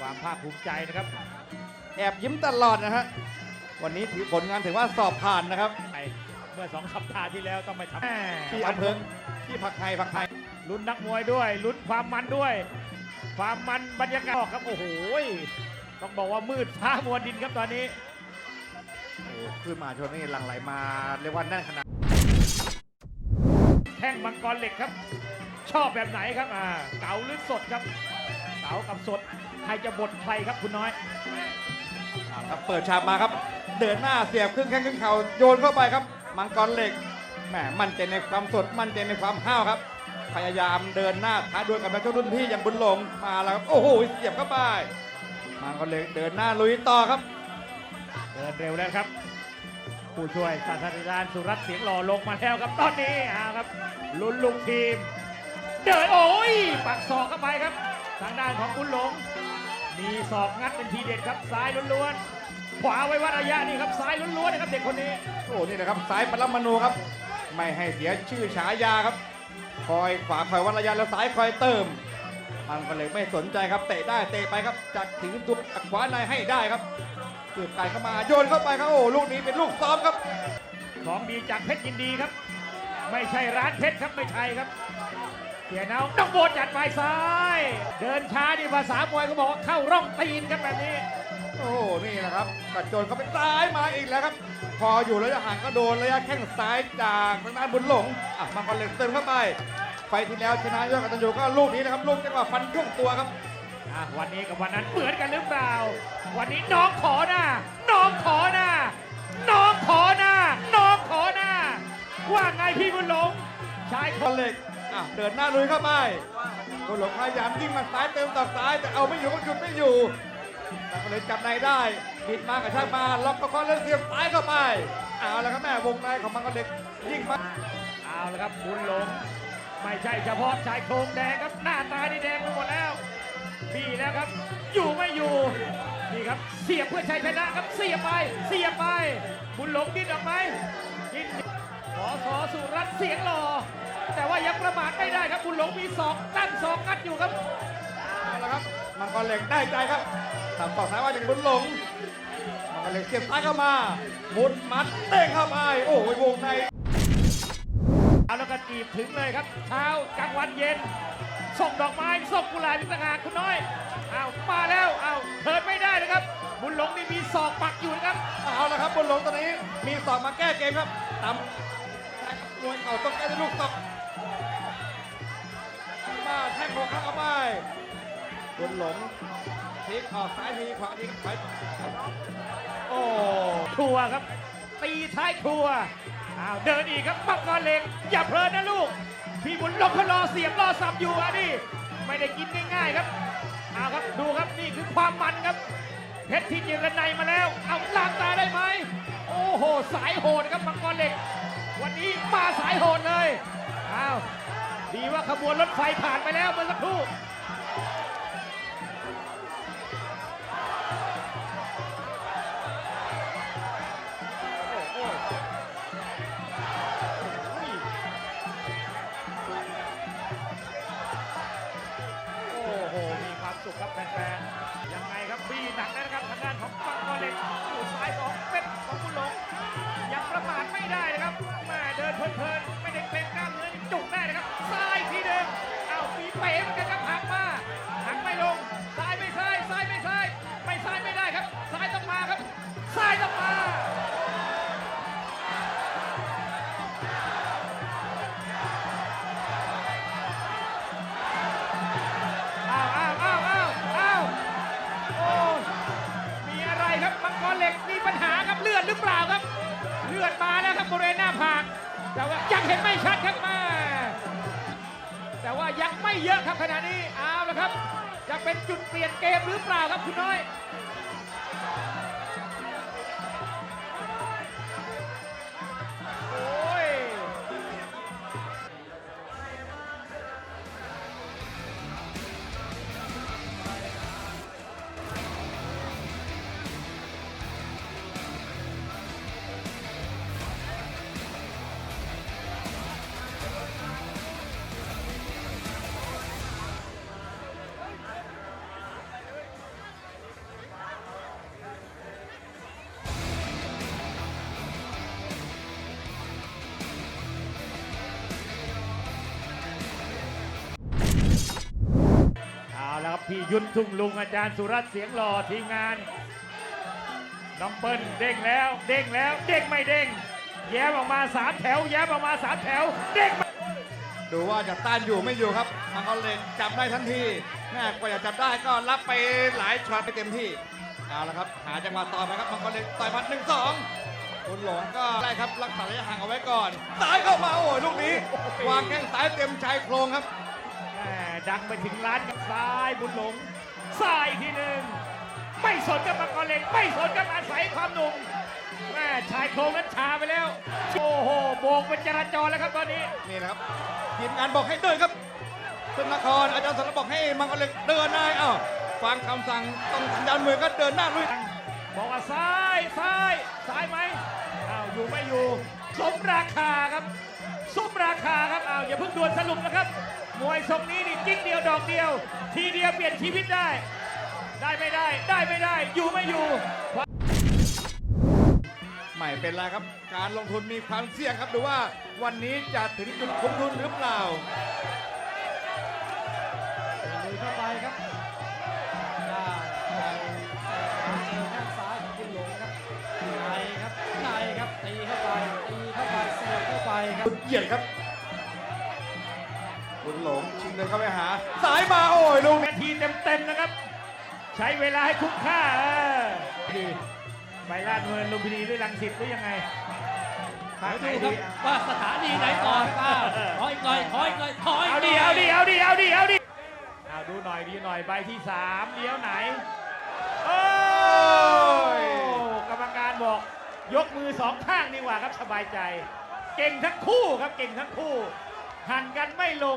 ความภาคภูมิใจนะครับ แอบยิ้มตลอดนะฮะวันนี้ถือผลงานถือว่าสอบผ่านนะครับเมื่อสองสัปดาห์ที่แล้วต้องไปทำที่อำเภอที่ผักไทยผักไทยลุ้นนักมวยด้วยลุ้นความมันด้วย ความมันบรรยากาศครับโอ้โหต้องบอกว่ามืดฟ้ามัวดินครับตอนนี้ โอ้ขึ้นมาชนนี่หลังไหลมาเรียกว่าแน่นขนาดแท่งมังกรเหล็กครับ ชอบแบบไหนครับอ่าเก๋าหรือสดครับเก๋ากับสดใครจะบดใครครับคุณน้อยอ่าครับเปิดฉากมาครับ เดินหน้าเสียบครึ่งแข้งครึ่งเข่าโยนเข้าไปครับ มังกรเหล็กแหมมั่นใจในความสดมั่นใจในความห้าวครับ พยายามเดินหน้าท้าดวลกับนักชกรุ่นพี่อย่างบุญหลงมาแล้วครับโอ้โหเสียบเข้าไปมังกรเหล็กเดินหน้าลุยต่อครับ เดินเร็วแล้วครับผู้ช่วยศาสตราจารย์สุรัตน์เสียงหล่อลงมาแล้วครับตอนนี้อ่าครับลุ้นลูกทีม เดินโอ้ยปักศอกเข้าไปครับ ทางด้านของคุณหลง มีศอกงัดเป็นทีเด็ดครับซ้ายล้วนๆขวาไว้วัดระยะนี่ครับซ้ายล้วนๆนะครับเด็กคนนี้ โอ้นี่นะครับสายปรมาณูครับ ไม่ให้เสียชื่อฉายาครับ คอยขวาคอยวัดระยะแล้วซ้ายคอยเติมมันก็เลยไม่สนใจครับ เตะได้เตะไปครับจากถึงตัวจากขวาในให้ได้ครับสืบไก่เข้ามาโยนเข้าไปครับโอ้ลูกนี้เป็นลูกซ้อมครับ ของดีจากเพชรยินดีครับ ไม่ใช่ร้านเพชรครับไม่ใช่ครับ เสียเนาต้องโบนจัดไปซ้าย เดินช้านี่ภาษามวยเขาบอกว่าเข้าร่องตีนครับแบบนี้ โอ้นี่นะครับกระโจนเข้าไปซ้ายมาอีกแล้วครับ พออยู่ระยะห่างก็โดนระยะแข้งซ้ายจากทางด้านบุญหลงอะมันก็เลยเติมเข้าไปไฟล์ที่แล้วชนะยอดกันตันยูก็ลูกนี้นะครับลูกจังหวะฟันช่วงตัวครับอะวันนี้กับวันนั้นเหมือนกันหรือเปล่า วันนี้น้องขอหน้าน้องขอหน้าน้องขอหน้าน้องขอหน้าว่าไงพี่บุญหลงชายบอลเหล็ก อะเดินหน้าลุยเข้าไปบุญหลงพยายามยิงมาซ้ายเติมต่อซ้ายแต่เอาไม่อยู่ก็หยุดไม่อยู่มันก็เลยจับในได้บิดมากระชากมาล็อกก็ข้อเล่นเสียบซ้ายเข้าไปเอาแล้วครับแม่วงในของมันก็เด็กยิงมาเอาละครับบุญหลงไม่ใช่เฉพาะชายโครงแดงครับหน้าตานี่แดงไปหมดแล้วพี่แล้วครับ อยู่ไม่อยู่นี่ครับเสียบเพื่อชัยชนะครับเสียบไปเสียบไป บุญหลงดิ้นออกไหมดิ้นขอสอสุรัตน์เสียงหล่อ แต่ว่ายังประมาทไม่ได้ครับบุญหลงมีศอกตั้งศอกงัดอยู่ครับเอาละครับมังกรเหล็กได้ใจครับทำต่อซ้ายว่าจากบุญหลงมังกรเหล็กเสียบซ้ายเข้ามาหมุนมัดเด้งเข้าไปโอ้ยวงในเอาแล้วก็จีบถึงเลยครับเช้ากลางวันเย็น ส่งดอกไม้ส่งกุหลาบอีกต่างหากคุณน้อยเอามาแล้วเอาเทินไม่ได้นะครับ บุญหลงนี่มีศอกปักอยู่นะครับเอาละครับบุญหลงตอนนี้มีสองมาแก้เกมครับตำมวยเข่าต้องแก้ด้วยลูกตอก มาแทงโคข้างเข้าไปบุญหลงพลิกออกซ้ายทีขวาทีไปโอ้ครัวครับ ตีท้ายครัวอ้าวเดินอีกครับปักกอนเล็กอย่าเพลินนะลูก พี่บุญหลงเขารอเสียบรอสับอยู่อะนี่ไม่ได้กินง่ายๆครับเอาครับดูครับนี่คือความมันครับเพชรที่เจรไนมาแล้ว เอาล้างตาได้ไหม โอ้โห สายโหดครับมังกรเหล็ก วันนี้มาสายโหดเลย อ้าว ดีว่าขบวนรถไฟผ่านไปแล้วเมื่อสักครู่โอ้โหมีความสุขครับแฟนๆยังไงครับบี้หนักนะครับทางด้านของปังกอเล็กอยู่ซ้ายของเป็ดของคุณหลงยังประมาทไม่ได้นะครับแม่เดินเพลินๆ หรือเปล่าครับ เลือดมาแล้วครับบริเวณหน้าผากแต่ว่ายังเห็นไม่ชัดครับแม่แต่ว่ายังไม่เยอะครับขณะนี้เอาละครับจะเป็นจุดเปลี่ยนเกมหรือเปล่าครับคุณน้อย พี่ยุทธทุ่งลุงอาจารย์สุรัตน์เสียงหล่อทีมงาน น้องเปิ้ลเด้งแล้วเด้งแล้วเด้งไม่เด้ง แย้มออกมาสามแถว แย้มออกมาสามแถว เด้งไม่ดูว่าจะต้านอยู่ไม่อยู่ครับมังกรเหล็กจับได้ทันทีแม่กว่าจะจับได้ก็รับไปหลายช็อตไปเต็มที่เอาละครับหาจังหวะต่อไปครับมังกรเหล็กต่อยหมัดหนึ่งสองคุณหลงก็ได้ครับรักษาระยะห่างเอาไว้ก่อนซ้ายเข้ามาโอ้ยลูกนี้วางแข้งซ้ายเต็มชายโครงครับแม่ดังไปถึงร้านกับ ซ้ายบุญหลงซ้ายอีกทีหนึ่งไม่สนกับมังกรเหล็กไม่สนกับอาศัยความหนุ่มแม่ชายโครงนั้นชาไปแล้ว โอ้โหโบกเป็นจราจรแล้วครับตอนนี้ นี่นะครับทีมงานบอกให้เดินครับซึ่งนครอาจารย์สนบอกให้มังกรเหล็กเดินได้อ้าวฟังคำสั่งต้องสัญญาณมือก็เดินหน้าลุยบอกว่าซ้ายซ้ายซ้ายไหมอ้าวอยู่ไม่อยู่ สมราคาครับ สมราคาครับอ้าวอย่าเพิ่งด่วนสรุปนะครับ มวยทรงนี้นี่จิ้งเดียวดอกเดียว ทีเดียวเปลี่ยนชีวิตได้ ได้ไม่ได้ ได้ไม่ได้ อยู่ไม่อยู่ ไม่เป็นไรครับ การลงทุนมีความเสี่ยงครับดูว่าวันนี้จะถึงจุดคุ้มทุนหรือเปล่าลุยเข้าไปครับได้ไปเจอแข้งซ้ายของคุณหลงครับในครับในครับตีเข้าไปตีเข้าไปเสียบเข้าไปครับคุณเหยียดครับคุณ หลงชิงเดินเข้าไปหา สายมาโอ้ยลุงนาทีเต็มๆนะครับ ใช้เวลาให้คุ้มค่าเออดีไปลาดเมืองลุมพินีด้วยลังสิตหรือยังไงภาคเดี๋ยวไหนดูคดีรับว่าสถานีไหนก่อนป้าขออีกหน่อยขออีกหน่อยขออีกหเอาน่ดิอยเอาดิเอาดิเอาดิเอาดิเอาดูหน่อยดีหน่อยใบที่สามเลี้ยวไหนโอ้ยกรรมการบอกยกมือสองข้างดีกว่าครับสบายใจ เก่งทั้งคู่ครับเก่งทั้งคู่ หันกันไม่ลง